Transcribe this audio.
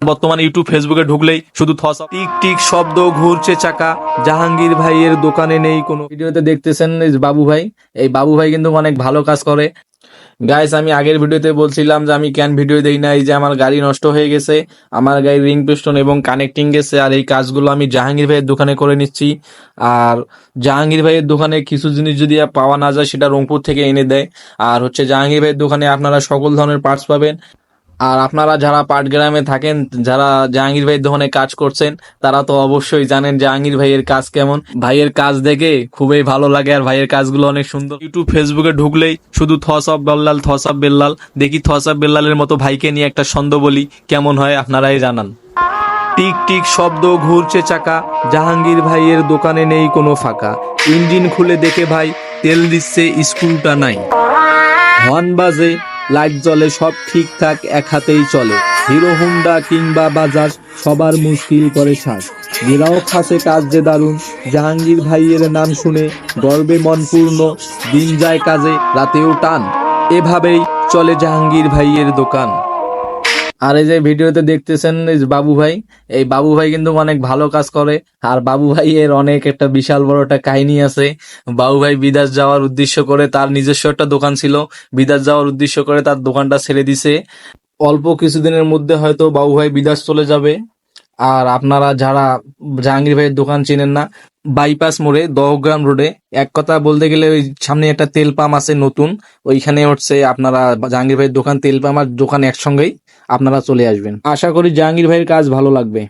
বর্তমানে ইউটিউব ফেসবুকে ঢুকলেই শুধু থস টিক টিক শব্দ ঘুরছে চাকা। জাহাঙ্গীর ভাইয়ের দোকানে নেই কোনো ভিডিওতে দেখতেছেন বাবু ভাই। এই বাবু ভাই কিন্তু অনেক ভালো কাজ করে। গাইস আমি আগের ভিডিওতে বলছিলাম যে আমি ক্যান ভিডিও দেই না এই যে আমার গাড়ি নষ্ট হয়ে গেছে আমার গাড়ির রিং পিস্টন এবং কানেক্টিং গেছে আর এই কাজগুলো আমি জাহাঙ্গীর ভাইয়ের দোকানে করে নিচ্ছি। আর জাহাঙ্গীর ভাইয়ের দোকানে কিছু জিনিস যদি আর পাওয়া না যায় সেটা রংপুর থেকে এনে দেয়। আর হচ্ছে জাহাঙ্গীর ভাইয়ের দোকানে আপনারা সকল ধরনের পার্টস পাবেন। আর আপনারা যারা পাটগ্রামে থাকেন, যারা জাহাঙ্গীর ভাইয়ের দোকানে কাজ করছেন, তারা তো অবশ্যই জানেন জাহাঙ্গীর ভাইয়ের কাজ কেমন। ভাইয়ের কাজ দেখে খুবই ভালো লাগে আর ভাইয়ের কাজগুলো অনেক সুন্দর। ইউটিউব ফেসবুকে ঢুকলেই শুধু thoughts of Bellal thoughts of Bellal দেখি থস অফ বেল্লালের মতো ভাইকে নিয়ে একটা ছন্দ বলি, কেমন হয় আপনারাই জানান। টিক টিক শব্দ ঘুরছে চাকা, জাহাঙ্গীর ভাইয়ের দোকানে নেই কোনো ফাঁকা। ইঞ্জিন খুলে দেখে ভাই, তেল দিচ্ছে স্ক্রুটা নাই। হর্ন বাজে লাইট জ্বলে, সব ঠিকঠাক এক হাতেই চলে। হিরো, হুন্ডা কিংবা বাজাজ, সবার মুশকিল করে শ্বাস। গিরাও খাসে কাজ যে দারুণ। জাহাঙ্গীর ভাইয়ের নাম শুনে গর্বে মনপূর্ণ দিন যায় কাজে, রাতেও টান। এভাবেই চলে জাহাঙ্গীর ভাইয়ের দোকান। আর এই যে ভিডিওতে দেখতেছেন বাবু ভাই, এই বাবু ভাই কিন্তু অনেক ভালো কাজ করে। আর বাবু ভাই এর অনেক একটা বিশাল বড় একটা কাহিনী আছে। বাবু ভাই বিদেশ যাওয়ার উদ্দেশ্য করে তার নিজস্ব একটা দোকান ছিল। বিদেশ যাওয়ার উদ্দেশ্য করে তার দোকানটা ছেড়ে দিছে। অল্প কিছুদিনের মধ্যে হয়তো বাবু ভাই বিদেশ চলে যাবে। আর আপনারা যারা জাহাঙ্গীর ভাইয়ের দোকান চেনেন না বাইপাস মোড়ে, দহগ্রাম রোডে। এক কথা বলতে গেলে ওই সামনে একটা তেল পাম্প আছে নতুন। ওইখানে হচ্ছে আপনারা জাহাঙ্গীর ভাইয়ের দোকান তেল পাম্প আর দোকান একসঙ্গেই আপনারা চলে আসবেন। আশা করি জাহাঙ্গীর ভাইয়ের কাজ ভালো লাগবে।